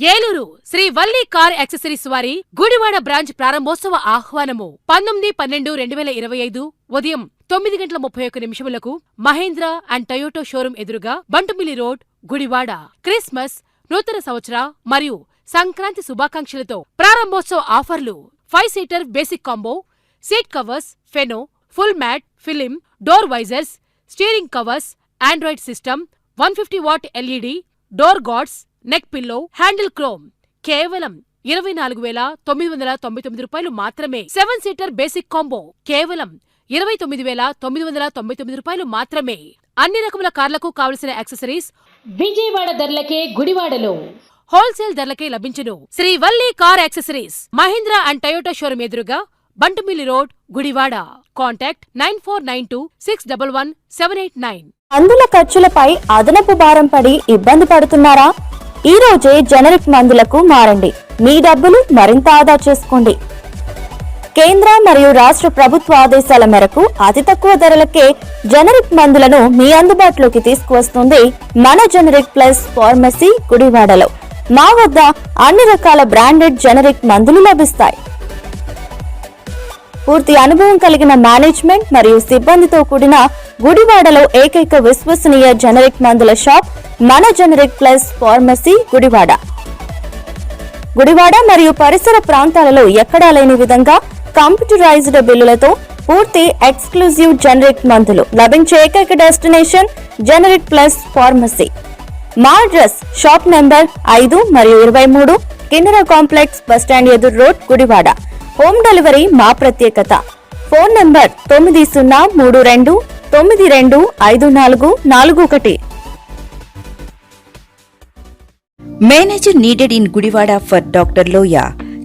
Eluru Shri Valli car accessories వారి Gudivada branch ప్రారంభోత్సవ ఆహ్వానము. పంతొమ్మిది పన్నెండు రెండు వేల ఇరవై ఐదు ఉదయం తొమ్మిది గంటల ముప్పై ఒక్క నిమిషములకు మహేంద్ర అండ్ టయోటో షోరూం ఎదురుగా బంటుమిల్లి రోడ్ గుడివాడ. క్రిస్మస్ నూతన సంవత్సర మరియు సంక్రాంతి శుభాకాంక్షలతో ప్రారంభోత్సవ ఆఫర్లు five seater basic combo seat covers ఫెనో full mat film door visors steering covers Android system one fifty watt LED door guards neck pillow handle chrome. కేవలం ఇరవై నాలుగు వేల తొమ్మిది వందల తొంభై తొమ్మిది రూపాయలు మాత్రమే. Seven seater basic combo. కేవలం ఇరవై తొమ్మిది వేల తొమ్మిది వందల తొంభై తొమ్మిది రూపాయలు మాత్రమే. అన్ని రకముల కార్లకు కావలసిన యాక్సెసరీస్ విజయవాడ ధరలకే గుడివాడలో. హోల్సేల్ ధరలకే లభించును. Shri Valli car accessories. Mahindra and Toyota showroom ఎదురుగా Bantumilli road Gudivada. Contact nine four nine two six double one seven eight nine. మందుల ఖర్చులపై అదనపు భారం పడి ఇబ్బంది పడుతున్నారా? ఈ రోజే జనరిక్ మందులకు మారండి. మీ డబ్బులు మరింత ఆదా చేసుకోండి. కేంద్ర మరియు రాష్ట్ర ప్రభుత్వ ఆదేశాల మేరకు అతి తక్కువ ధరలకే జనరిక్ మందులను మీ అందుబాటులోకి తీసుకువస్తుంది మన జనరిక్ ప్లస్ ఫార్మసీ గుడివాడలో. మా వద్ద అన్ని రకాల బ్రాండెడ్ జనరిక్ మందులు లభిస్తాయి. పూర్తి అనుభవం కలిగిన మేనేజ్మెంట్ మరియు సిబ్బందితో కూడిన గుడివాడలో ఏకైక విశ్వసనీయ జనరిక్ మందుల షాప్ మన generic plus pharmacy Gudivada. Gudivada మరియు పరిసర ప్రాంతాలలో ఎక్కడా లేని విధంగా కంప్యూటరైజ్డ్ బిల్లులతో పూర్తి ఎక్స్క్లూజివ్ జనరిక్ మందులు లభించే ఏకైక డెస్టినేషన్ జనరిక్ ప్లస్ ఫార్మసీ మా అడ్రస్ షాప్ నెంబర్ ఐదు మరియు ఇరవై మూడు కిన్నెర కాంప్లెక్స్ బస్టాండ్ ఎదురు రోడ్ గుడివాడ. హోమ్ డెలివరీ మా ప్రత్యేకత. ఫోన్ నంబర్ తొమ్మిది సున్నా మూడు రెండు తొమ్మిది రెండు ఐదు నాలుగు నాలుగు ఒకటి. Manager needed in Gudivada for doctor Loya.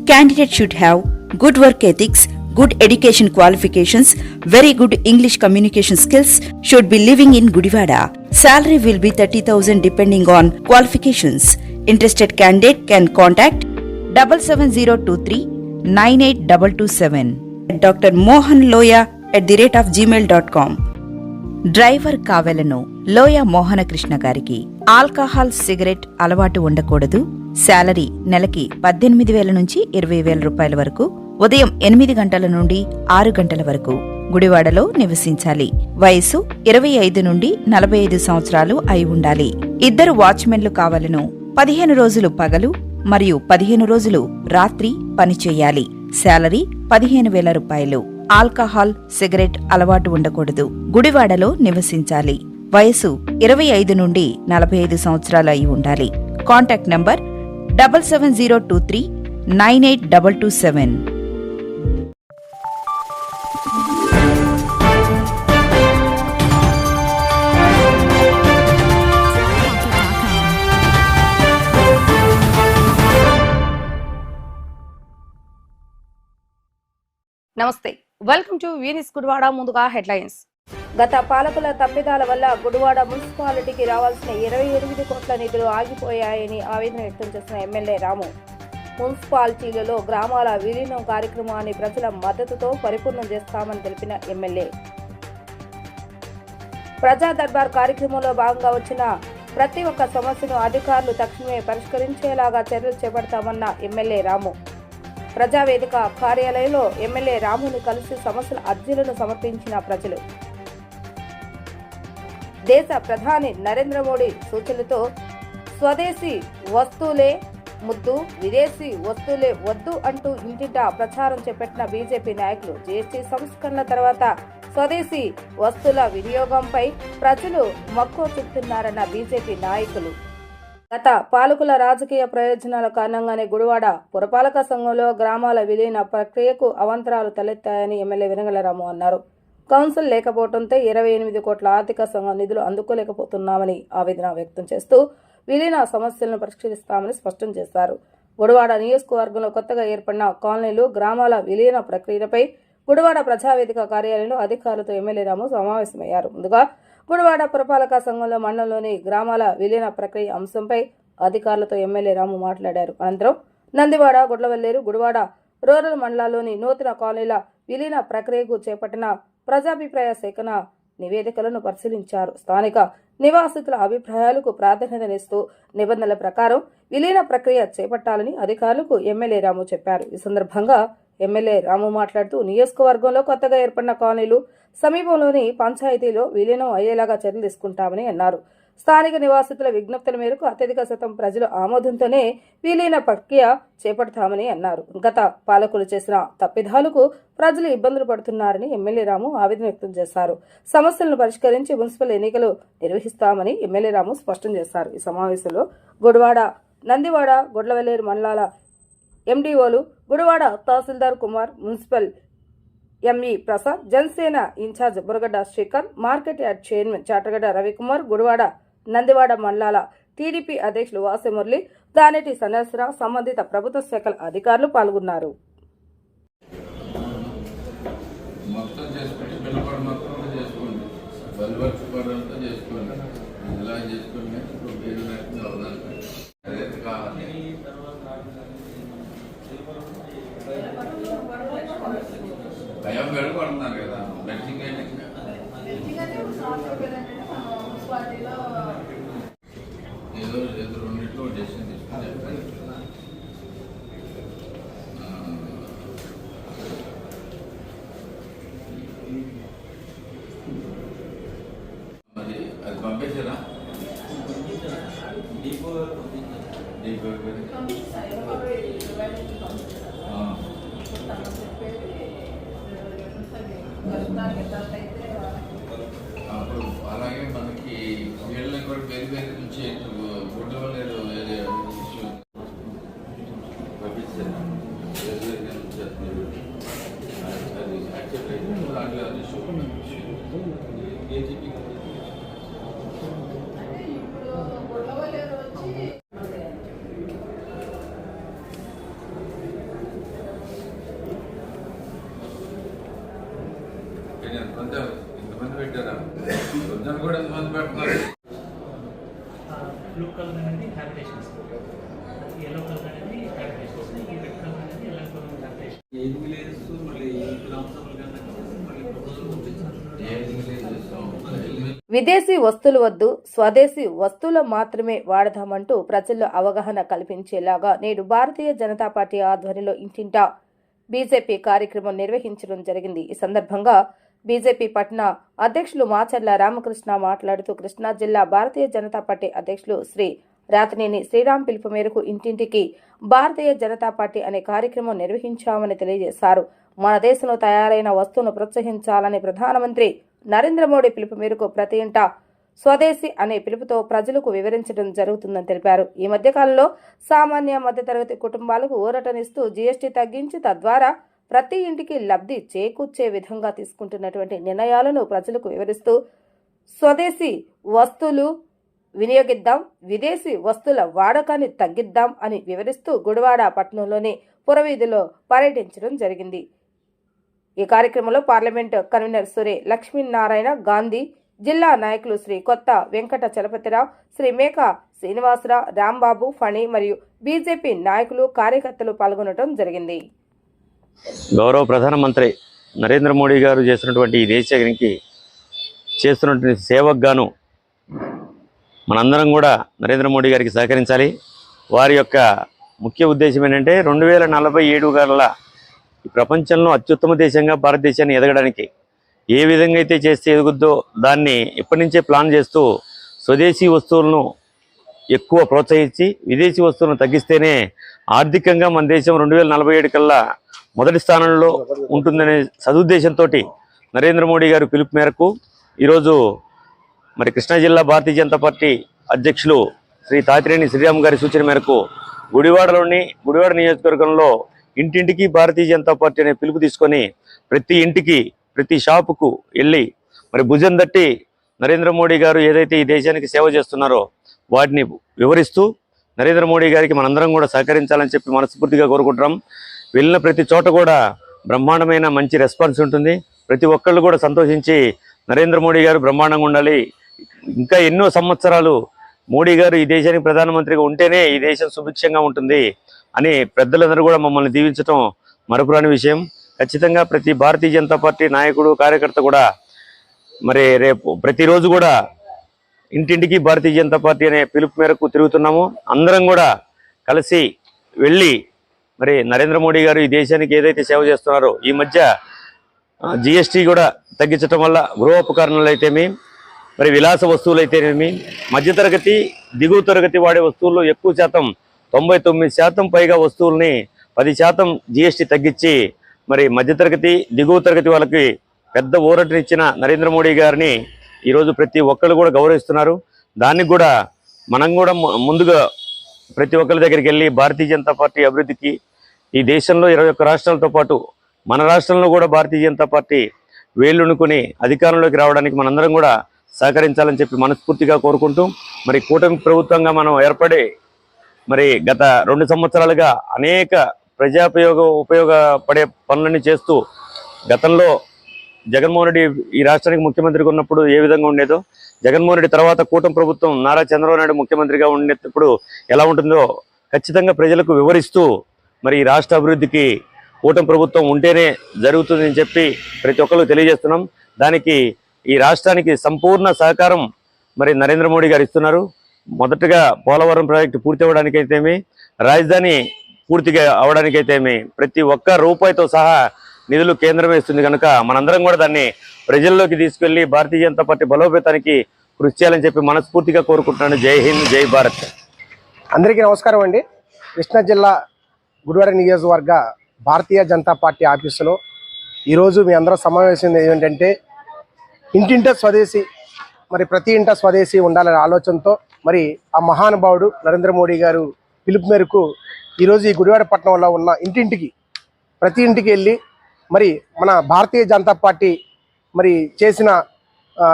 Candidate should have good work ethics good education qualifications very good English communication skills should be living in Gudivada. Salary will be thirty thousand depending on qualifications interested candidate can contact double seven zero two three 98227. Dr. Mohan Loya at the rate of gmail.com. Driver కావెలను Loya Mohanakrishna గారికి alcohol cigarette అలవాటు ఉండకూడదు salary నెలకి పద్దెనిమిది వేల నుంచి ఇరవై వేల రూపాయల వరకు ఉదయం ఎనిమిది గంటల నుండి ఆరు గంటల వరకు గుడివాడలో నివసించాలి వయసు ఇరవై ఐదు నుండి నలభై ఐదు సంవత్సరాలు అయి ఉండాలి ఇద్దరు వాచ్మెన్లు కావలను పదిహేను రోజులు పగలు మరియు పదిహేను రోజులు రాత్రి పనిచేయాలి శాలరీ పదిహేను వేల రూపాయలు. ఆల్కహాల్ సిగరెట్ అలవాటు ఉండకూడదు. గుడివాడలో నివసించాలి. వయసు ఇరవై ఐదు నుండి నలభై ఐదు సంవత్సరాలు అయి ఉండాలి. Contact number double seven zero two three nine eight double two seven. నమస్తే. వెల్కమ్ టు వీనిస్ గుడివాడ ముందుగా హెడ్లైన్స్ గత పాలకుల తప్పిదాల వల్ల గుడివాడ మున్సిపాలిటీకి రావాల్సిన ఇరవై ఎనిమిది కోట్ల నిధులు ఆగిపోయాయని ఆవేదన వ్యక్తం చేసిన ఎమ్మెల్యే రాము. మున్సిపాలిటీలలో గ్రామాల విలీనం కార్యక్రమాన్ని ప్రజల మద్దతుతో పరిపూర్ణం చేస్తామని తెలిపిన ఎమ్మెల్యే. ప్రజా దర్బార్ కార్యక్రమంలో భాగంగా వచ్చిన ప్రతి ఒక్క సమస్యను అధికారులు తక్షణమే పరిష్కరించేలాగా చర్యలు చేపడతామన్న ఎమ్మెల్యే రాము. ప్రజావేదిక కార్యాలయంలో ఎమ్మెల్యే రాముని కలిసి సమస్యల అర్జీలను సమర్పించిన ప్రజలు. దేశ ప్రధాని నరేంద్ర మోడీ సూచనలతో స్వదేశీ వస్తువులే ముద్దు విదేశీ వస్తువులే వద్దు అంటూ ఇంటింటా ప్రచారం చేపట్టిన బీజేపీ నాయకులు జీఎస్టీ సంస్కరణల తర్వాత స్వదేశీ వస్తువుల వినియోగంపై ప్రజలు మక్కువ చూపుతున్నారన్న బీజేపీ నాయకులు. గత పాలకుల రాజకీయ ప్రయోజనాల కారణంగానే గుడివాడ పురపాలక సంఘంలో గ్రామాల విలీన ప్రక్రియకు అవంతరాలు తలెత్తాయని ఎమ్మెల్యే వెనగలరాము అన్నారు. కౌన్సిల్ లేకపోవడంతో ఇరవై ఎనిమిది కోట్ల ఆర్థిక సంఘం నిధులు అందుకోలేకపోతున్నామని ఆవేదన వ్యక్తం చేస్తూ విలీన సమస్యలను పరిష్కరిస్తామని స్పష్టం చేశారు. గుడివాడ నియోజకవర్గంలో కొత్తగా ఏర్పడిన కాలనీలు గ్రామాల విలీన ప్రక్రియపై గుడివాడ ప్రజావేదిక కార్యాలయంలో అధికారులతో ఎమ్మెల్యే రాము సమావేశమయ్యారు. ముందుగా గుడివాడ పురపాలక సంఘంలో మండలంలోని గ్రామాల విలీన ప్రక్రియ అంశంపై అధికారులతో ఎమ్మెల్యే రాము మాట్లాడారు. అనంతరం నందివాడ గుడ్లవల్లేరు గుడివాడ రూరల్ మండలాల్లోని నూతన కాలనీల విలీన ప్రక్రియకు చేపట్టిన ప్రజాభిప్రాయ సేకరణ నివేదికలను పరిశీలించారు. స్థానిక నివాసితుల అభిప్రాయాలకు ప్రాధాన్యతనిస్తూ నిబంధనల ప్రకారం విలీన ప్రక్రియ చేపట్టాలని అధికారులకు ఎమ్మెల్యే రాము చెప్పారు. ఈ సందర్భంగా ఎమ్మెల్యే రాము మాట్లాడుతూ నియోజకవర్గంలో కొత్తగా ఏర్పడిన కాలనీలు సమీపంలోని పంచాయతీలో విలీనం అయ్యేలాగా చర్యలు తీసుకుంటామని అన్నారు. స్థానిక నివాసితుల విజ్ఞప్తుల మేరకు అత్యధిక శాతం ప్రజల ఆమోదంతోనే విలీన ప్రక్రియ చేపడతామని అన్నారు. గత పాలకులు చేసిన తప్పిదాలకు ప్రజలు ఇబ్బందులు పడుతున్నారని ఎమ్మెల్యే రాము ఆవేదన వ్యక్తం చేశారు. సమస్యలను పరిష్కరించి మున్సిపల్ ఎన్నికలు నిర్వహిస్తామని ఎమ్మెల్యే రాము స్పష్టం చేశారు. ఈ సమావేశంలో గుడివాడ నందివాడ గొడ్లవెల్లేరు మండలాల ఎండీఓలు గుడివాడ తహసీల్దార్ Kumar municipal ME Prasad Janasena incharge Buragadda Srikanth market yard chairman Chatagadda Ravikumar Gudivada Nandivada మండలాల టీడీపీ అధ్యక్షులు వాసిమురళి దానేటి సన్యాసరావు సంబంధిత ప్రభుత్వ శాఖల అధికారులు పాల్గొన్నారు మొత్తం చేసుకుంటే పిల్లపాడు మొత్తం కూడా చేసుకోండి బలివర్చు పడంతా చేసుకోండి ఇలా చేసుకోండి ఇప్పుడు పేరు లేకుండా అవుదాను అదే కావాలి భయం పెడపడుతున్నారు కదా బెట్టింగ్ అయితే ఏదో ఏదో రెండిట్లో డెసిషన్ తీసుకుని చెప్పండి ఆ, మరి అది పంపించారా డీపో ఆ. అప్పుడు అలాగే మనకి వీళ్ళని కూడా వేరు వేరు నుంచి గుడ్ల వల్ల ఇష్యూ పంపించారు వేరు వేరుగా ఉంచేస్తున్నారు. అది యాక్సెప్ట్ అయితే దాంట్లో అది ఇష్యూ ఏజీపీ నేను ఎంతమంది ఎంతమంది పెట్టారా రోజున కూడా ఎంతమంది పెడుతున్నారు బ్లూ కలర్ అనేది హ్యాబిటేషన్స్ ఎల్లో కలర్ అనేది హ్యాబిటేషన్స్ ఈ రెడ్ కలర్ అనేది ఎల్లో కలర్ హ్యాబిటేషన్ ఏది మళ్ళీ మళ్ళీ ప్రపోజల్ పంపించారు విదేశీ వస్తువులు వద్దు స్వదేశీ వస్తువులు మాత్రమే వాడదామంటూ ప్రజల్లో అవగాహన కల్పించేలాగా నేడు భారతీయ జనతా పార్టీ ఆధ్వర్యంలో ఇంటింటా బీజేపీ కార్యక్రమం నిర్వహించడం జరిగింది. ఈ సందర్భంగా బీజేపీ పట్న అధ్యక్షులు మాచర్ల రామకృష్ణ మాట్లాడుతూ కృష్ణా జిల్లా భారతీయ జనతా పార్టీ అధ్యక్షులు శ్రీ రాతనేని శ్రీరామ్ పిలుపు మేరకు ఇంటింటికి భారతీయ జనతా పార్టీ అనే కార్యక్రమం నిర్వహించామని తెలియజేశారు. మన దేశంలో తయారైన వస్తువును ప్రోత్సహించాలని ప్రధానమంత్రి నరేంద్ర మోడీ పిలుపు మేరకు ప్రతి ఇంట స్వదేశీ అనే పిలుపుతో ప్రజలకు వివరించడం జరుగుతుందని తెలిపారు. ఈ మధ్య కాలంలో సామాన్య మధ్యతరగతి కుటుంబాలకు ఊరటనిస్తూ జీఎస్టీ తగ్గించి తద్వారా ప్రతి ఇంటికి లబ్ధి చేకూర్చే విధంగా తీసుకుంటున్నటువంటి నిర్ణయాలను ప్రజలకు వివరిస్తూ స్వదేశీ వస్తువులు వినియోగిద్దాం విదేశీ వస్తువుల వాడకాన్ని తగ్గిద్దాం అని వివరిస్తూ గుడివాడ పట్టణంలోని పురవీధిలో పర్యటించడం జరిగింది. ఈ కార్యక్రమంలో పార్లమెంట్ కన్వీనర్ సురే లక్ష్మీనారాయణ గాంధీ జిల్లా నాయకులు శ్రీ కొత్త వెంకట చలపతిరావు శ్రీ మేక శ్రీనివాసరావు రాంబాబు ఫణి మరియు బీజేపీ నాయకులు కార్యకర్తలు పాల్గొనడం జరిగింది. గౌరవ ప్రధానమంత్రి నరేంద్ర మోడీ గారు చేసినటువంటి ఈ దేశానికి చేస్తున్నటువంటి సేవకు గాను మనందరం కూడా నరేంద్ర మోడీ గారికి సహకరించాలి. వారి యొక్క ముఖ్య ఉద్దేశం ఏంటంటే రెండు వేల నలభై ఏడు గల ఈ ప్రపంచంలో అత్యుత్తమ దేశంగా భారతదేశాన్ని ఎదగడానికి ఏ విధంగా అయితే చేస్తే ఎదుగుద్దో దాన్ని ఇప్పటి నుంచే ప్లాన్ చేస్తూ స్వదేశీ వస్తువులను ఎక్కువ ప్రోత్సహించి విదేశీ వస్తువులను తగ్గిస్తేనే ఆర్థికంగా మన దేశం రెండు వేల నలభై ఏడు కల్లా మొదటి స్థానంలో ఉంటుందనే సదుద్దేశంతో నరేంద్ర మోడీ గారు పిలుపు మేరకు ఈరోజు మరి కృష్ణా జిల్లా భారతీయ జనతా పార్టీ అధ్యక్షులు శ్రీ తాతిరేని శ్రీరామ్ గారి సూచన మేరకు గుడివాడలోని గుడివాడ నియోజకవర్గంలో ఇంటింటికి భారతీయ జనతా పార్టీ అనే పిలుపు తీసుకొని ప్రతి ఇంటికి ప్రతి షాపుకు వెళ్ళి మరి భుజం తట్టి నరేంద్ర మోడీ గారు ఏదైతే ఈ దేశానికి సేవ చేస్తున్నారో వాటిని వివరిస్తూ నరేంద్ర మోడీ గారికి మనందరం కూడా సహకరించాలని చెప్పి మనస్ఫూర్తిగా కోరుకుంటున్నాం. వెళ్ళిన ప్రతి చోట కూడా బ్రహ్మాండమైన మంచి రెస్పాన్స్ ఉంటుంది. ప్రతి ఒక్కళ్ళు కూడా సంతోషించి నరేంద్ర మోడీ గారు బ్రహ్మాండంగా ఉండాలి. ఇంకా ఎన్నో సంవత్సరాలు మోడీ గారు ఈ దేశానికి ప్రధానమంత్రిగా ఉంటేనే ఈ దేశం సుభిక్షంగా ఉంటుంది అని పెద్దలందరూ కూడా మమ్మల్ని దీవించడం మరపురాని విషయం. ఖచ్చితంగా ప్రతి భారతీయ జనతా పార్టీ నాయకుడు కార్యకర్త కూడా మరి రేపు ప్రతిరోజు కూడా ఇంటింటికి భారతీయ జనతా పార్టీ అనే పిలుపు మేరకు తిరుగుతున్నాము. అందరం కూడా కలిసి వెళ్ళి మరి నరేంద్ర మోడీ గారు ఈ దేశానికి ఏదైతే సేవ చేస్తున్నారో ఈ మధ్య జిఎస్టీ కూడా తగ్గించడం వల్ల గృహోపకరణలు అయితేమి మరి విలాస వస్తువులు అయితేనేమి మధ్యతరగతి దిగువ తరగతి వాడే వస్తువుల్లో ఎక్కువ శాతం తొంభై తొమ్మిది శాతం పైగా వస్తువుల్ని పది శాతం జిఎస్టీ తగ్గించి మరి మధ్యతరగతి దిగువ తరగతి వాళ్ళకి పెద్ద ఊరటనిచ్చిన నరేంద్ర మోడీ గారిని ఈరోజు ప్రతి ఒక్కరు కూడా గౌరవిస్తున్నారు. దానికి కూడా మనం కూడా ముందుగా ప్రతి ఒక్కరి దగ్గరికి వెళ్ళి భారతీయ జనతా పార్టీ అభివృద్ధికి ఈ దేశంలో ఇరవై ఒక్క రాష్ట్రాలతో పాటు మన రాష్ట్రంలో కూడా భారతీయ జనతా పార్టీ వేళ్ళునుకుని అధికారంలోకి రావడానికి మనందరం కూడా సహకరించాలని చెప్పి మనస్ఫూర్తిగా కోరుకుంటూ మరి కూటమి ప్రభుత్వంగా మనం ఏర్పడి మరి గత రెండు సంవత్సరాలుగా అనేక ప్రజాపయోగ ఉపయోగపడే పనులన్నీ చేస్తూ గతంలో జగన్మోహన్ రెడ్డి ఈ రాష్ట్రానికి ముఖ్యమంత్రిగా ఉన్నప్పుడు ఏ విధంగా ఉండేదో జగన్మోహన్ రెడ్డి తర్వాత కూటమి ప్రభుత్వం నారా చంద్రబాబు నాయుడు ముఖ్యమంత్రిగా ఉండేటప్పుడు ఎలా ఉంటుందో ఖచ్చితంగా ప్రజలకు వివరిస్తూ మరి ఈ రాష్ట్ర అభివృద్ధికి కూటమి ప్రభుత్వం ఉంటేనే జరుగుతుందని చెప్పి ప్రతి ఒక్కరు తెలియజేస్తున్నాం. దానికి ఈ రాష్ట్రానికి సంపూర్ణ సహకారం మరి నరేంద్ర మోడీ గారు ఇస్తున్నారు. మొదటగా పోలవరం ప్రాజెక్టు పూర్తి అవ్వడానికైతేమి రాజధాని పూర్తిగా అవడానికైతేమి ప్రతి ఒక్క రూపాయితో సహా నిధులు కేంద్రం వేస్తుంది కనుక మనందరం కూడా దాన్ని ప్రజల్లోకి తీసుకెళ్ళి భారతీయ జనతా పార్టీ బలోపేతానికి కృషి చేయాలని చెప్పి మనస్ఫూర్తిగా కోరుకుంటున్నాను. జై హింద్ జై భారత్. అందరికీ నమస్కారం అండి. కృష్ణా జిల్లా గుడివాడ నియోజకవర్గ భారతీయ జనతా పార్టీ ఆఫీసులో ఈరోజు మీ అందరూ సమావేశం ఏంటంటే ఇంటింట స్వదేశీ మరి ప్రతి ఇంట స్వదేశీ ఉండాలనే ఆలోచనతో మరి ఆ మహానుభావుడు నరేంద్ర మోడీ గారు పిలుపు మేరకు ఈరోజు ఈ గుడివాడపట్నంలో ఉన్న ఇంటింటికి ప్రతి ఇంటికి వెళ్ళి మరి మన భారతీయ జనతా పార్టీ మరి చేసిన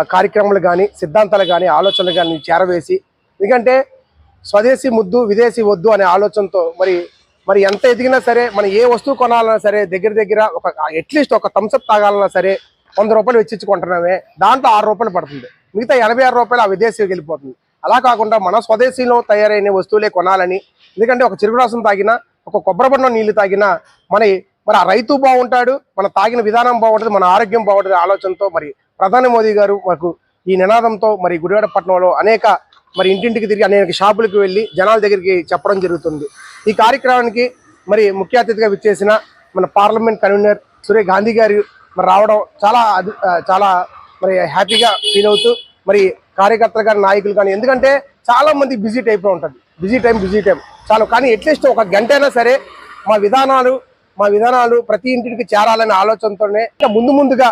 కార్యక్రమాలు కానీ సిద్ధాంతాలు కానీ ఆలోచనలు కానీ చేరవేసి ఎందుకంటే స్వదేశీ ముద్దు విదేశీ వద్దు అనే ఆలోచనతో మరి మరి ఎంత ఎదిగినా సరే మనం ఏ వస్తువు కొనాలన్నా సరే దగ్గర దగ్గర ఒక అట్లీస్ట్ ఒక థమ్స్అప్ తాగాలన్నా సరే వంద రూపాయలు వెచ్చించుకుంటున్నామే దాంట్లో ఆరు రూపాయలు పడుతుంది. మిగతా ఎనభై ఆరు రూపాయలు ఆ విదేశీకి వెళ్ళిపోతుంది. అలా కాకుండా మన స్వదేశీలో తయారైన వస్తువులే కొనాలని ఎందుకంటే ఒక చిరుగురాసం తాగినా ఒక కొబ్బరి బండం నీళ్ళు తాగినా మన మరి ఆ రైతు బాగుంటాడు మన తాగిన విధానం బాగుంటుంది మన ఆరోగ్యం బాగుంటుంది ఆలోచనతో మరి ప్రధాని మోదీ గారు మాకు ఈ నినాదంతో మరి గుడివాడ పట్టణంలో అనేక మరి ఇంటింటికి తిరిగి అనేక షాపులకు వెళ్ళి జనాల దగ్గరికి చెప్పడం జరుగుతుంది. ఈ కార్యక్రమానికి మరి ముఖ్య అతిథిగా విచ్చేసిన మన పార్లమెంట్ కన్వీనర్ సూర్య గాంధీ గారు మరి రావడం చాలా చాలా మరి హ్యాపీగా ఫీల్ అవుతూ మరి కార్యకర్తలు కానీ నాయకులు కానీ ఎందుకంటే చాలా మంది బిజీ టైప్లో ఉంటుంది బిజీ టైం బిజీ టైం. చాలు కానీ అట్లీస్ట్ ఒక గంట అయినా సరే మా విధానాలు మా విధానాలు ప్రతి ఇంటికి చేరాలనే ఆలోచనతోనే ఇంకా ముందు ముందుగా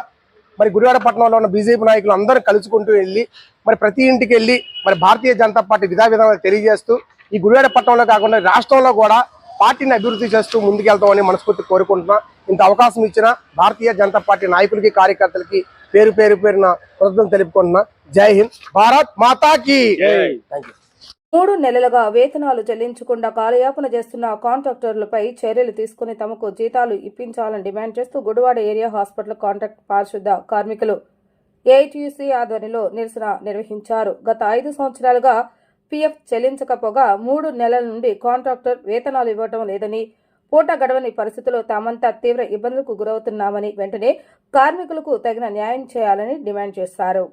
మరి గుడివాడ పట్టణంలో ఉన్న బీజేపీ నాయకులు అందరూ కలుసుకుంటూ వెళ్ళి మరి ప్రతి ఇంటికి వెళ్ళి మరి భారతీయ జనతా పార్టీ విధా విధానాలు తెలియజేస్తూ ఈ గుడివాడ పట్టణంలో కాకుండా రాష్ట్రంలో కూడా పార్టీని అభివృద్ధి చేస్తూ ముందుకెళ్తామని మనస్ఫూర్తి కోరుకుంటున్నా. ఇంత అవకాశం ఇచ్చిన భారతీయ జనతా పార్టీ నాయకులకి కార్యకర్తలకి పేరు పేరు పేరున కృతజ్ఞతలు తెలుపుకుంటున్నా. జై హింద్ భారత్ మాతాకి. మూడు నెలలుగా వేతనాలు చెల్లించకుండా కాలయాపన చేస్తున్న కాంట్రాక్టర్లపై చర్యలు తీసుకుని తమకు జీతాలు ఇప్పించాలని డిమాండ్ చేస్తూ గుడివాడ ఏరియా హాస్పిటల్ కాంట్రాక్ట్ పారిశుద్ధ కార్మికులు ఏఐటీయూసీ ఆధ్వర్యంలో నిరసన నిర్వహించారు. గత ఐదు సంవత్సరాలుగా పీఎఫ్ చెల్లించకపోగా మూడు నెలల నుండి కాంట్రాక్టర్ వేతనాలు ఇవ్వటం లేదని పూట గడవని పరిస్థితుల్లో తామంతా తీవ్ర ఇబ్బందులకు గురవుతున్నామని వెంటనే కార్మికులకు తగిన న్యాయం చేయాలని డిమాండ్ చేశారు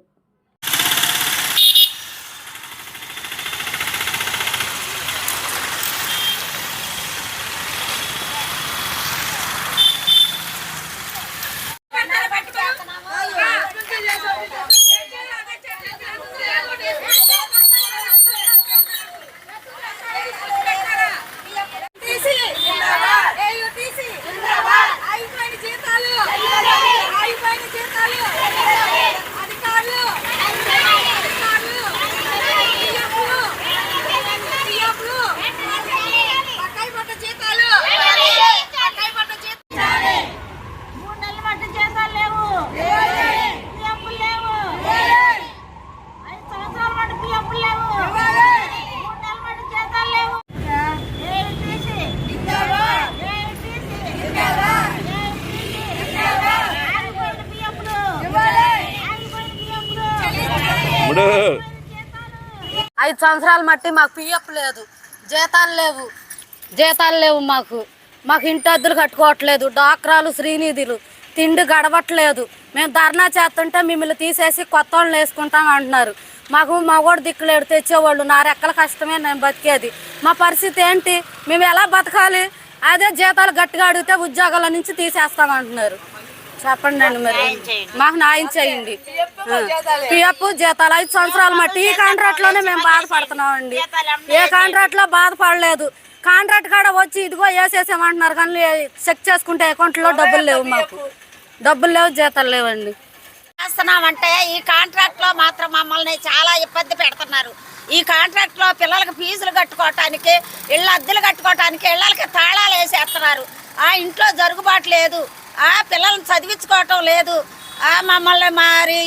మూడు నెలల మట్టి జీతాలు లేవు పిఎఫ్లు లేవు ఐదు సంవత్సరాల మట్టి పిఎఫ్లు లేవు మూడు నెలల మట్టి జీతాలు లేవు ఏఐటీసీ ఏఐటీసీ ఆగిపోయిన పిఎఫ్లు ఆగిపోయిన పిఎఫ్లు ఐదు సంవత్సరాలు మట్టి మాకు పిఎఫ్ లేదు. జీతాలు లేవు. జీతాలు లేవు మాకు. మాకు ఇంటి అద్దెలు కట్టుకోవట్లేదు. డాక్రాలు శ్రీనిధులు. తిండి గడవట్లేదు. మేము ధర్నా చేస్తుంటే మిమ్మల్ని తీసేసి కొత్త వాళ్ళని వేసుకుంటాం అంటున్నారు. మాకు మగోడు దిక్కులేడు తెచ్చేవాళ్ళు. నా రెక్కల కష్టమే నేను బతికేది. మా పరిస్థితి ఏంటి? మేము ఎలా బతకాలి? అదే జీతాలు గట్టిగా అడిగితే ఉద్యోగాల నుంచి తీసేస్తామంటున్నారు చెప్పండి అండి మరి. మాకు న్యాయం చేయండి. పిఎఫ్ జీతాలు ఐదు సంవత్సరాలు మట్టి. ఈ కాంట్రాక్ట్లోనే మేము బాధపడుతున్నామండి. ఏ కాంట్రాక్ట్లో బాధపడలేదు. కాంట్రాక్ట్ కాడ వచ్చి ఇదిగో వేసేసామంటున్నారు కానీ చెక్ చేసుకుంటే అకౌంట్లో డబ్బులు లేవు మాకు. డబ్బులు లేవు జీతాలు లేవండి. చేస్తున్నామంటే ఈ కాంట్రాక్ట్లో మాత్రం మమ్మల్ని చాలా ఇబ్బంది పెడుతున్నారు. ఈ కాంట్రాక్ట్లో పిల్లలకి ఫీజులు కట్టుకోవటానికి ఇళ్ళ అద్దెలు కట్టుకోవటానికి ఇళ్ళకి తాళాలు వేసేస్తున్నారు. ఆ ఇంట్లో జరుగుబాటు లేదు. ఆ పిల్లల్ని చదివించుకోవటం లేదు. ఆ మమ్మల్ని మరి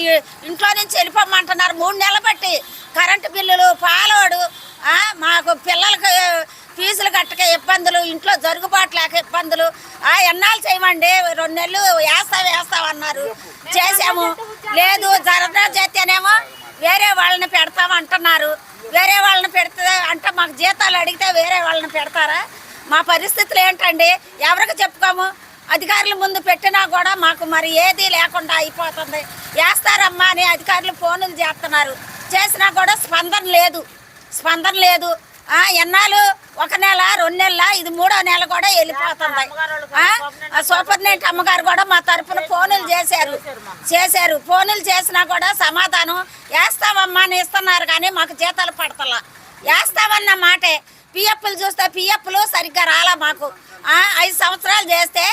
ఇంట్లో నుంచి వెళ్ళిపోమంటున్నారు. మూడు నెలలు బట్టి కరెంటు బిల్లులు పాలోడు మాకు పిల్లలకి ఫీజులు కట్టక ఇబ్బందులు ఇంట్లో జరుగుబాటు లేక ఇబ్బందులు. ఆ ఎన్నాళ్ళు చేయమండి? రెండు నెలలు వేస్తా వేస్తామన్నారు చేసాము లేదు జరగడం చేస్తేనేమో వేరే వాళ్ళని పెడతాం అంటున్నారు. వేరే వాళ్ళని పెడితే అంటే మాకు జీతాలు అడిగితే వేరే వాళ్ళని పెడతారా? మా పరిస్థితులు ఏంటండి? ఎవరికి చెప్పుకోము? అధికారుల ముందు పెట్టినా కూడా మాకు మరి ఏదీ లేకుండా అయిపోతుంది. వేస్తారమ్మా అని అధికారులు ఫోన్లు చేస్తున్నారు. చేసినా కూడా స్పందన లేదు. స్పందన లేదు. ఎన్నాళ్ళు? ఒక నెల రెండు నెలల ఇది మూడో నెల కూడా వెళ్ళిపోతుంది. ఆ, సూపరింటెండెంట్ అమ్మగారు కూడా మా తరపున ఫోనులు చేశారు. చేశారు. ఫోనులు చేసినా కూడా సమాధానం వేస్తామమ్మా అని ఇస్తున్నారు కానీ మాకు జీతాలు పడతలా. వేస్తామన్న మాటే. పిఎఫ్లు చూస్తే పిఎఫ్లు సరిగ్గా రాలా మాకు. ఐదు సంవత్సరాలు చేస్తే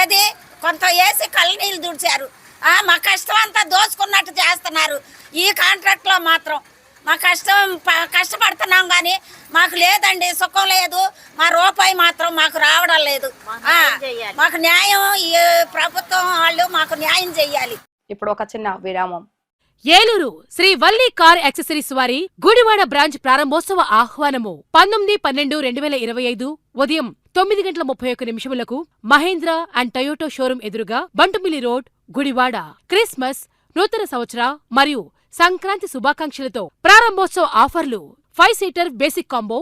ఏది? కొంత వేసి కళ్ళ నీళ్ళు దుడిచారు. ఆ, మా కష్టం అంతా దోచుకున్నట్టు చేస్తున్నారు. ఈ కాంట్రాక్ట్లో మాత్రం మా కష్టం కష్టపడుతున్నాం కానీ మాకు లేదండి సుఖం లేదు. మా రూపాయి మాత్రం మాకు రావడం లేదు. మాకు న్యాయం ఈ ప్రభుత్వం వాళ్ళు మాకు న్యాయం చెయ్యాలి ఇప్పుడు ఒక చిన్న విరామం. ఏలూరు శ్రీ వల్లి కార్ యాక్సెసరీస్ వారి గుడివాడ బ్రాంచ్ ప్రారంభోత్సవ ఆహ్వానము పంతొమ్మిది పన్నెండు రెండు వేల ఇరవై ఐదు ఉదయం తొమ్మిది గంటల ముప్పై ఒక్క నిమిషములకు మహేంద్ర అండ్ టయోటో షోరూం ఎదురుగా బంటుమిల్లి రోడ్ గుడివాడ. క్రిస్మస్ నూతన సంవత్సర మరియు సంక్రాంతి శుభాకాంక్షలతో ప్రారంభోత్సవ ఆఫర్లు. Five seater basic combo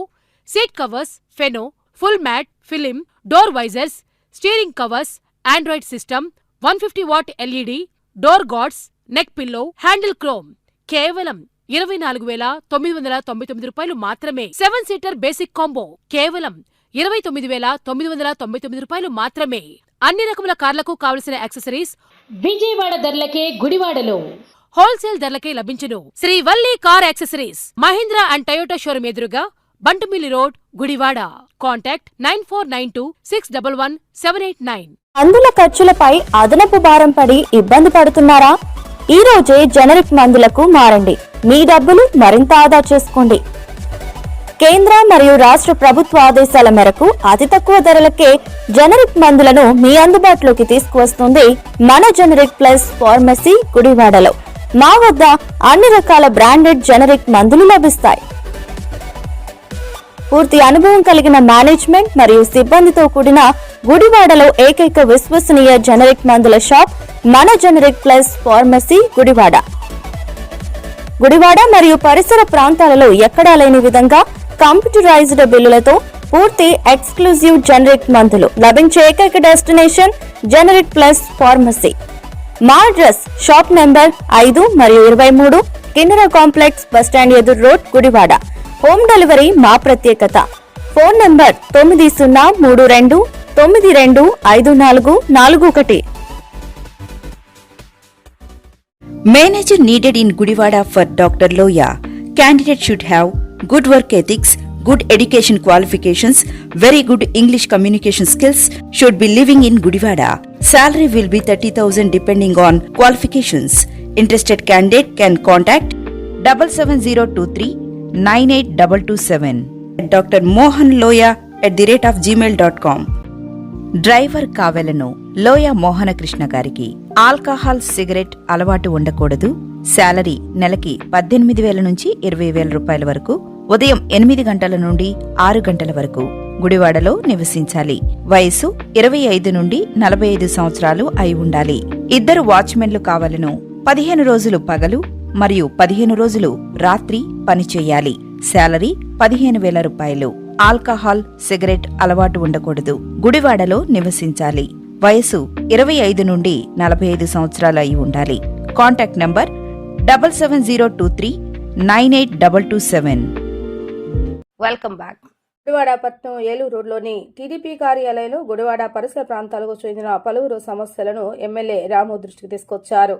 seat covers ఫెనో full mat film door visors steering covers Android system one fifty watt LED door guards neck pillow handle chrome. కేవలం ఇరవై నాలుగు వేల తొమ్మిది వందల తొంభై తొమ్మిది రూపాయలు మాత్రమే. Seven seater basic combo. కేవలం ఇరవై తొమ్మిది వేల తొమ్మిది వందల తొంభై తొమ్మిది రూపాయలు మాత్రమే. అన్ని రకముల కార్లకు కావలసిన యాక్సెసరీస్ విజయవాడ ధరలకే గుడివాడలో. హోల్సేల్ ధరలకే లభించును. Sri Valli car accessories Mahindra and Toyota showroom ఎదురుగా Bantumilli road Gudivada. Contact nine four nine two six double one seven eight nine. మందుల ఖర్చులపై అదనపు భారం పడి ఇబ్బంది పడుతున్నారా? ఈ రోజే జనరిక్ మందులకు మారండి. మీ డబ్బులు మరింత ఆదా చేసుకోండి. కేంద్ర మరియు రాష్ట్ర ప్రభుత్వ ఆదేశాల మేరకు అతి తక్కువ ధరలకే జనరిక్ మందులను మీ అందుబాటులోకి తీసుకువస్తుంది మన జనరిక్ ప్లస్ ఫార్మసీ గుడివాడలో. మా వద్ద అన్ని రకాల బ్రాండెడ్ జనరిక్ మందులు లభిస్తాయి. పూర్తి అనుభవం కలిగిన మేనేజ్మెంట్ మరియు సిబ్బందితో కూడిన గుడివాడలో ఏకైక విశ్వసనీయ జనరిక్ మందుల షాప్ మన generic plus pharmacy Gudivada. Gudivada మరియు పరిసర ప్రాంతాలలో ఎక్కడా లేని విధంగా కంప్యూటరైజ్డ్ బిల్లులతో పూర్తి ఎక్స్క్లూజివ్ జనరిక్ మందులు లభించే ఏకైక డెస్టినేషన్ జనరిక్ ప్లస్ ఫార్మసీ. మా అడ్రస్ షాప్ నెంబర్ ఐదు మరియు ఇరవై మూడు కిన్నెర కాంప్లెక్స్ బస్టాండ్ ఎదురు రోడ్ గుడివాడ. హోమ్ డెలివరీ మా ప్రత్యేకత. ఫోన్ నంబర్ తొమ్మిది సున్నా మూడు రెండు తొమ్మిది రెండు ఐదు నాలుగు నాలుగు ఒకటి. Manager needed in Gudivada for doctor Loya candidate should have good work ethics good education qualifications very good English communication skills should be living in Gudivada salary will be thirty thousand depending on qualifications interested candidate can contact double seven zero two three nine eight double two seven doctor Mohan Loya at the rate of Gmail dot com driver కావెలను Loya Mohana Krishna గారికి alcohol cigarette అలవాటు ఉండకూడదు. Salary నెలకి పద్దెనిమిది వేల నుంచి ఇరవై వేల రూపాయల వరకు ఉదయం ఎనిమిది గంటల నుండి ఆరు గంటల వరకు గుడివాడలో నివసించాలి. వయసు ఇరవై ఐదు నుండి నలభై ఐదు సంవత్సరాలు అయి ఉండాలి. ఇద్దరు వాచ్మెన్లు కావలను. పదిహేను రోజులు పగలు మరియు పదిహేను రోజులు రాత్రి పనిచేయాలి శాలరీ పదిహేను వేల రూపాయలు. ఆల్కహాల్ సిగరెట్ అలవాటు ఉండకూడదు. గుడివాడలో నివసించాలి. వయసు ఇరవై ఐదు నుండి నలభై ఐదు సంవత్సరాలు అయి ఉండాలి. Contact number double seven zero two three nine eight double two seven. Welcome back Gudivada పట్నం ఏలూరు రోడ్లోని టీడీపీ కార్యాలయంలో గుడివాడ పరిసర ప్రాంతాలకు చెందిన పలువురు సమస్యలను ఎమ్మెల్యే రాము దృష్టికి తీసుకొచ్చారు.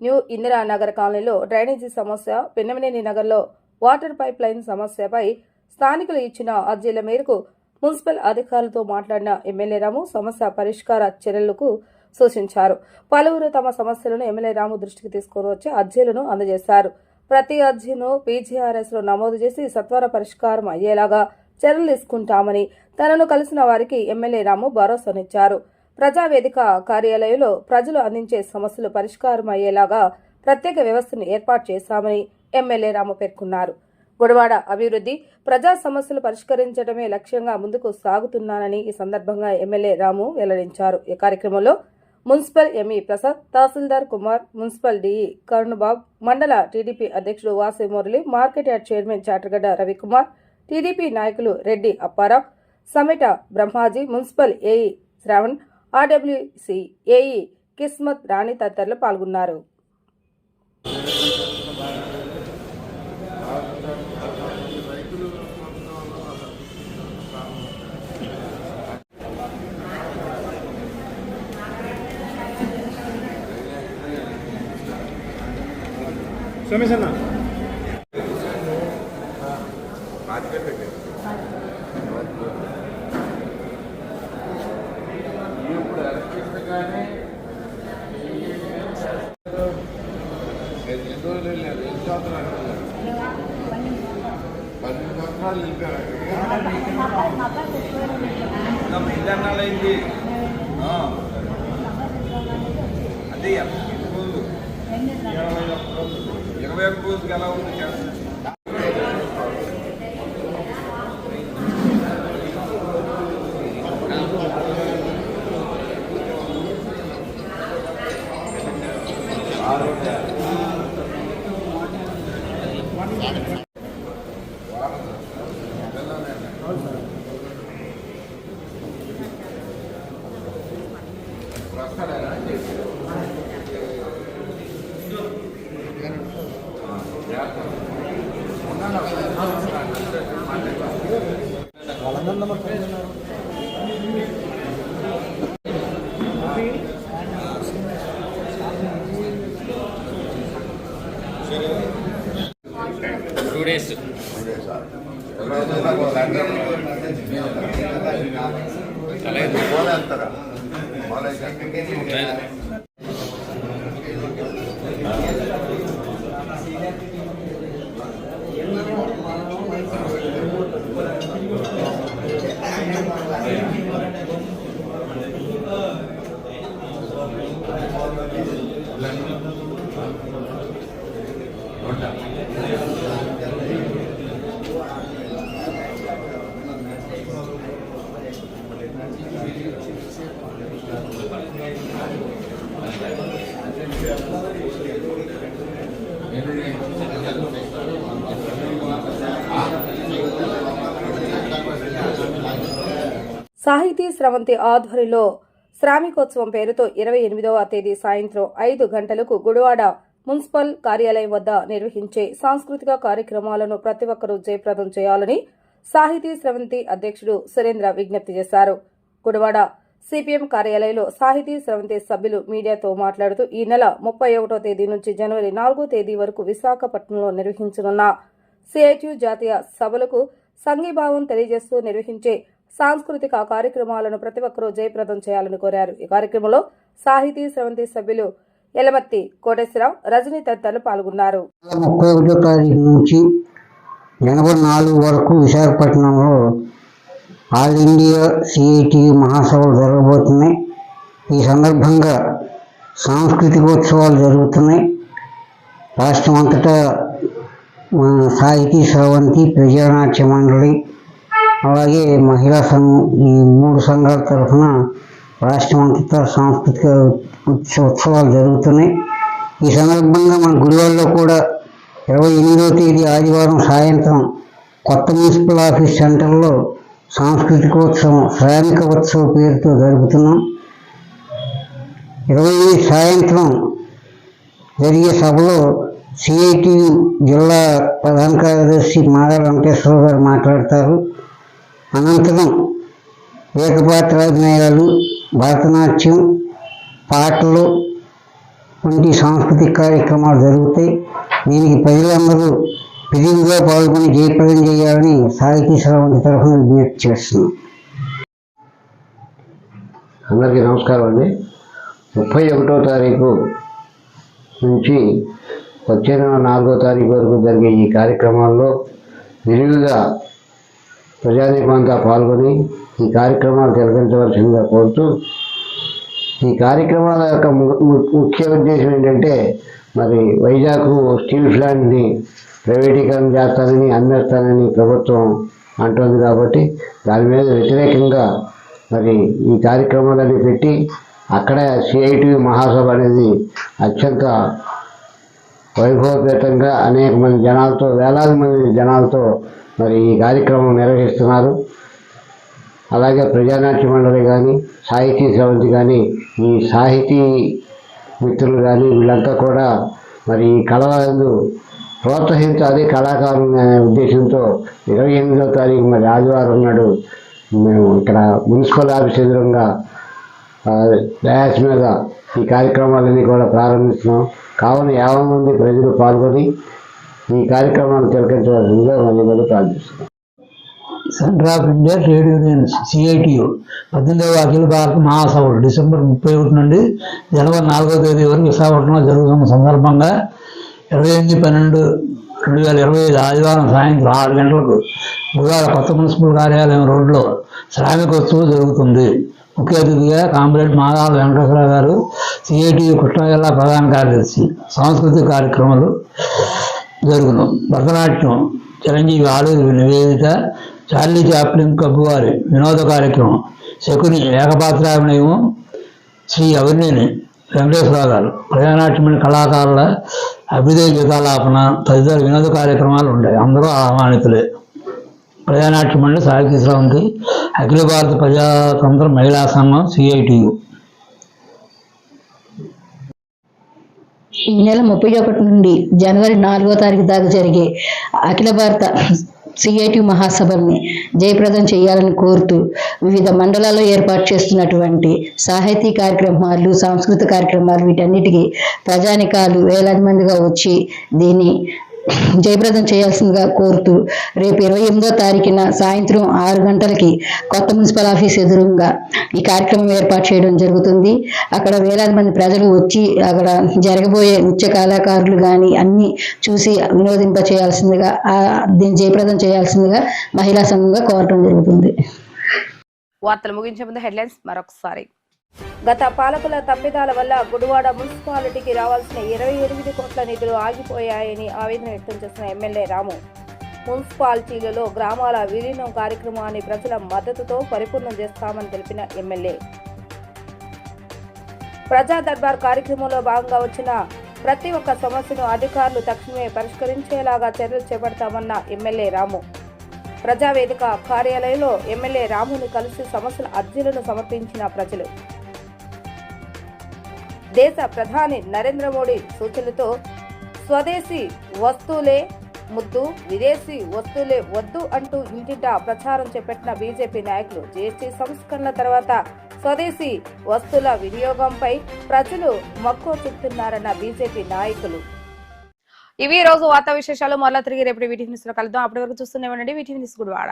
న్యూ ఇందిరానగర్ కాలనీలో డ్రైనేజీ సమస్య పిన్నమనేని నగర్లో వాటర్ పైప్ లైన్ సమస్యపై స్థానికులు ఇచ్చిన అర్జీల మేరకు మున్సిపల్ అధికారులతో మాట్లాడిన ఎమ్మెల్యే రాము సమస్య పరిష్కార చర్యలకు సూచించారు. పలువురు తమ సమస్యలను ఎమ్మెల్యే రాము దృష్టికి తీసుకుని వచ్చి అర్జీలను అందజేశారు. ప్రతి అర్జీను పీజీఆర్ఎస్లో నమోదు చేసి సత్వర పరిష్కారం అయ్యేలాగా చర్యలు తీసుకుంటామని తనను కలిసిన వారికి ఎమ్మెల్యే రాము భరోసానిచ్చారు. ప్రజావేదిక కార్యాలయంలో ప్రజలు అందించే సమస్యలు పరిష్కారం అయ్యేలాగా ప్రత్యేక వ్యవస్థను ఏర్పాటు చేశామని ఎమ్మెల్యే రాము పేర్కొన్నారు. గుడివాడ అభివృద్ధి ప్రజా సమస్యలు పరిష్కరించడమే లక్ష్యంగా ముందుకు సాగుతున్నానని ఈ సందర్భంగా ఎమ్మెల్యే రాము వెల్లడించారు. ఈ కార్యక్రమంలో municipal ME Prasad tahsildar Kumar municipal DE Karunababu మండల టీడీపీ అధ్యక్షుడు Vasi Murali market yard chairman Chatagadda Ravikumar TDP నాయకులు Reddy Apparao Samita Brahmaji municipal AE Shravan RWC AE Kismat Rani తదితరులు పాల్గొన్నారు ఇప్పుడు ఎలక్ట్రిక్ కానీ ఎన్ని రోజులు లేదు ఎన్ని సంవత్సరాలు పన్నెండు సంవత్సరాలు అన్న. ఇదన్నాళ్ళైంది అదే ఎన్ని ఇరవై ఒక్క రోజుకి ఎలా ఉంది చేస్తాను వస్తాడా టూ డేస్ సాహితీ స్రవంతి ఆధ్వర్యంలో శ్రామికోత్సవం పేరుతో ఇరవై ఎనిమిదవ తేదీ సాయంత్రం ఐదు గంటలకు గుడివాడ మున్సిపల్ కార్యాలయం వద్ద నిర్వహించే సాంస్కృతిక కార్యక్రమాలను ప్రతి ఒక్కరూ జయప్రదం చేయాలని సాహితీ స్రవంతి అధ్యక్షుడు సురేంద్ర విజ్ఞప్తి చేశారు. గుడివాడ సిపిఎం కార్యాలయంలో సాహితీ స్రవంతి సభ్యులు మీడియాతో మాట్లాడుతూ ఈ నెల ముప్పై ఒకటో తేదీ నుంచి జనవరి నాలుగో తేదీ వరకు విశాఖపట్నంలో నిర్వహించనున్న సిఐటియు జాతీయ సభలకు సంఘీభావం తెలియజేస్తూ నిర్వహించే సాంస్కృతిక కార్యక్రమాలను ప్రతి ఒక్కరూ జయప్రదం చేయాలని కోరారు. ఈ కార్యక్రమంలో సాహితీ స్రవంతి సభ్యులు ఎలమత్తి కోటేశ్వరరావు రజనీ తదితరులు పాల్గొన్నారు. ముప్పై ఒకటో తారీఖు నుంచి జనవరి నాలుగు వరకు విశాఖపట్నంలో ఆల్ ఇండియా సిఐటి మహాసభలు జరగబోతున్నాయి. ఈ సందర్భంగా సాంస్కృతికోత్సవాలు జరుగుతున్నాయి. రాష్ట్రం అంతటా మన సాహితీ స్రవంతి ప్రజానాట్య మండలి అలాగే మహిళా సంఘం ఈ మూడు సంఘాల తరఫున రాష్ట్రమంతటా సాంస్కృతిక ఉత్సవ ఉత్సవాలు జరుగుతున్నాయి. ఈ సందర్భంగా మన గుడివాడలో కూడా ఇరవై ఎనిమిదవ తేదీ ఆదివారం సాయంత్రం కొత్త మున్సిపల్ ఆఫీస్ సెంటర్లో సాంస్కృతికోత్సవం శ్రామిక ఉత్సవ పేరుతో జరుపుతున్నాం. ఇరవై సాయంత్రం జరిగే సభలో సిఐటి జిల్లా ప్రధాన కార్యదర్శి మాధవ వెంకటేశ్వర గారు మాట్లాడతారు. అనంతరం ఏకపాత్రాభినయాలు భరతనాట్యం పాటలు వంటి సాంస్కృతిక కార్యక్రమాలు జరుగుతాయి దీనికి ప్రజలందరూ విరివిగా పాల్గొని జయప్రదం చేయాలని సాహితీ వంటి తరఫున విజ్ఞప్తి చేస్తున్నాం. అందరికీ నమస్కారం అండి. ముప్పై ఒకటో తారీఖు నుంచి వచ్చే నెల నాలుగో తారీఖు వరకు జరిగే ఈ కార్యక్రమాల్లో విరివిగా ప్రజానీకమంతా పాల్గొని ఈ కార్యక్రమాలు జరిగించవలసిందిగా కోరుతూ ఈ కార్యక్రమాల యొక్క ము- ముఖ్య ఉద్దేశం ఏంటంటే మరి వైజాగ్ స్టీల్ ప్లాంట్ని ప్రైవేటీకరణ చేస్తానని అమ్మేస్తానని ప్రభుత్వం అంటోంది కాబట్టి దాని మీద వ్యతిరేకంగా మరి ఈ కార్యక్రమాలన్నీ పెట్టి అక్కడ సిఐటివి మహాసభ అనేది అత్యంత వైభవపేతంగా అనేక మంది జనాలతో వేలాది మంది జనాలతో మరి ఈ కార్యక్రమం నిర్వహిస్తున్నారు. అలాగే ప్రజానాట్య మండలి కానీ సాహితీ సమితి కానీ ఈ సాహితీ మిత్రులు కానీ వీళ్ళంతా కూడా మరి ఈ కళలందు ప్రోత్సహించాలి. కళాకారులు అనే ఉద్దేశంతో ఇరవై ఎనిమిదో తారీఖు మరి ఆదివారం నాడు మేము ఇక్కడ మున్సిపల్ ఆఫీస్ ఎదురుగా డయాస్ మీద ఈ కార్యక్రమాలన్నీ కూడా ప్రారంభిస్తున్నాం. కావున యాభై మంది ప్రజలు పాల్గొని ఈ కార్యక్రమాన్ని తిలకించవలసిందిగా మళ్ళీ మళ్ళీ ప్రార్థిస్తున్నాం Centre of India Trade Unions CITU పద్దెనిమిదవ అఖిల భారత మహాసభలు డిసెంబర్ ముప్పై ఒకటి నుండి జనవరి నాలుగో తేదీ వరకు విశాఖపట్నంలో జరుగుతున్న సందర్భంగా ఇరవై ఎనిమిది పన్నెండు రెండు వేల ఇరవై ఐదు ఆదివారం సాయంత్రం ఆరు గంటలకు గుడాల కొత్త మున్సిపల్ కార్యాలయం రోడ్లో శ్రామికోత్సవం జరుగుతుంది. ముఖ్య అతిథిగా కామ్రేడ్ మాదాల వెంకటేశ్వర గారు సిఐటియు కృష్ణా జిల్లా ప్రధాన కార్యదర్శి. సాంస్కృతిక కార్యక్రమాలు జరుగును. భరతనాట్యం చిరంజీవి ఆలూరు నివేదిత చార్లీ చాప్లిన్ కబ్బువారి వినోద కార్యక్రమం శకుని ఏకపాత్రాభినయం శ్రీ అవినేని వెంకటేశ్వరరావు ప్రజానాట్యమైన కళాకారుల అభ్యుదయ గీతాలాపన తదితర వినోద కార్యక్రమాలు ఉంటాయి. అందరూ ఆహ్వానితులే. ప్రజానాట్య మండలి సాహితీ స్రవంతి అఖిల భారత ప్రజాతంత్ర మహిళా సంఘం సిఐటియు. ఈ నెల ముప్పై ఒకటి నుండి జనవరి నాలుగో తారీఖు దాకా జరిగే అఖిల భారత సిఐటి మహాసభల్ని జయప్రదం చేయాలని కోరుతూ వివిధ మండలాల్లో ఏర్పాటు చేస్తున్నటువంటి సాహితీ కార్యక్రమాలు సాంస్కృతిక కార్యక్రమాలు వీటన్నిటికీ ప్రజానికాలు వేలాది మందిగా వచ్చి దీన్ని జయప్రదం చేయాల్సిందిగా కోరుతూ రేపు ఇరవై ఎనిమిదో తారీఖున సాయంత్రం ఆరు గంటలకి కొత్త మున్సిపల్ ఆఫీస్ ఎదురుగా ఈ కార్యక్రమం ఏర్పాటు చేయడం జరుగుతుంది. అక్కడ వేలాది మంది ప్రజలు వచ్చి అక్కడ జరగబోయే నృత్య కళాకారులు కానీ అన్ని చూసి వినోదింప చేయాల్సిందిగా దీన్ని జయప్రదం చేయాల్సిందిగా మహిళా సంఘంగా కోరటం జరుగుతుంది. వార్తలు ముగించే ముందు హెడ్లైన్స్ మరొకసారి. గత పాలకుల తప్పిదాల వల్ల గుడివాడ మున్సిపాలిటీకి రావాల్సిన ఇరవై ఎనిమిది కోట్ల నిధులు ఆగిపోయాయని ఆవేదన వ్యక్తం చేసిన ఎమ్మెల్యే రాము. మున్సిపాలిటీలలో గ్రామాల విలీనం కార్యక్రమాన్ని ప్రజల మద్దతుతో పరిపూర్ణం చేస్తామని తెలిపిన ఎమ్మెల్యే. ప్రజా దర్బార్ కార్యక్రమంలో భాగంగా వచ్చిన ప్రతి ఒక్క సమస్యను అధికారులు తక్షణమే పరిష్కరించేలాగా చర్యలు చేపడతామన్న ఎమ్మెల్యే రాము. ప్రజావేదిక కార్యాలయంలో ఎమ్మెల్యే రాముని కలిసి సమస్యల అర్జీలను సమర్పించిన ప్రజలు. దేశ ప్రధాని నరేంద్ర మోడీ సూచనలతో స్వదేశీ వస్తువులే ముద్దు విదేశీ వస్తువులే వద్దు అంటూ ఇంటింటా ప్రచారం చేపట్టిన బీజేపీ నాయకులు జీఎస్టీ సంస్కరణల తర్వాత స్వదేశీ వస్తువుల వినియోగంపై ప్రజలు మక్కువ చూపుతున్నారన్న బీజేపీ నాయకులు. ఇవి రోజు వార్తా విశేషాలు. మరలా తిరిగి రేపటి వీటి న్యూస్లో కలుద్దాం. అప్పటి వరకు చూస్తూనే ఉండండి. వీటి న్యూస్ గుడివాడ.